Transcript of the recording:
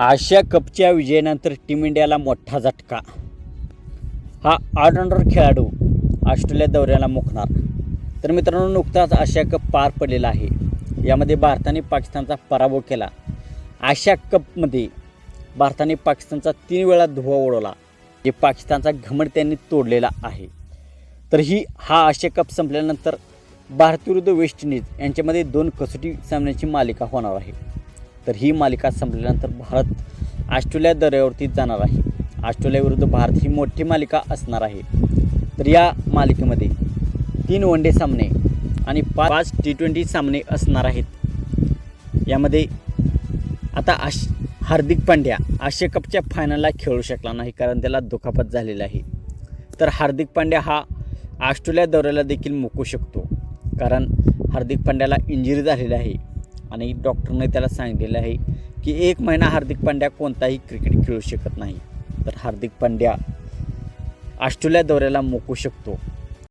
आशिया कपच्या विजयानंतर टीम इंडियाला मोठा झटका. हा ऑलराऊंडर खेळाडू ऑस्ट्रेलिया दौऱ्याला मुकणार. तर मित्रांनो नुकताच आशिया कप पार पडलेला आहे. यामध्ये भारताने पाकिस्तानचा पराभव केला. आशिया कपमध्ये भारताने पाकिस्तानचा तीन वेळा धुवा उडवला जे पाकिस्तानचा घमंड त्यांनी तोडलेला आहे. तर ही हा आशिया कप संपल्यानंतर भारत विरुद्ध वेस्ट इंडिज यांच्यामध्ये दोन कसोटी सामन्याची मालिका होणार आहे. तर ही मालिका संपल्यानंतर भारत ऑस्ट्रेलिया दौऱ्यावरती जाणार आहे. ऑस्ट्रेलियाविरुद्ध भारत ही मोठी मालिका असणार आहे. तर या मालिकेमध्ये तीन वन डे सामने आणि पाच टी ट्वेंटी सामने असणार आहेत. यामध्ये आता आश हार्दिक पांड्या आशिया कपच्या फायनलला खेळू शकला नाही कारण त्याला दुखापत झालेला आहे. तर हार्दिक पांड्या हा ऑस्ट्रेलिया दौऱ्याला देखील मुकू शकतो. कारण हार्दिक पांड्याला इंजुरी झालेली आहे. आणि डॉक्टरने त्याला सांगितलेलं आहे की एक महिना हार्दिक पांड्या कोणताही क्रिकेट खेळू शकत नाही. तर हार्दिक पांड्या ऑस्ट्रेलिया दौऱ्याला मोकू शकतो.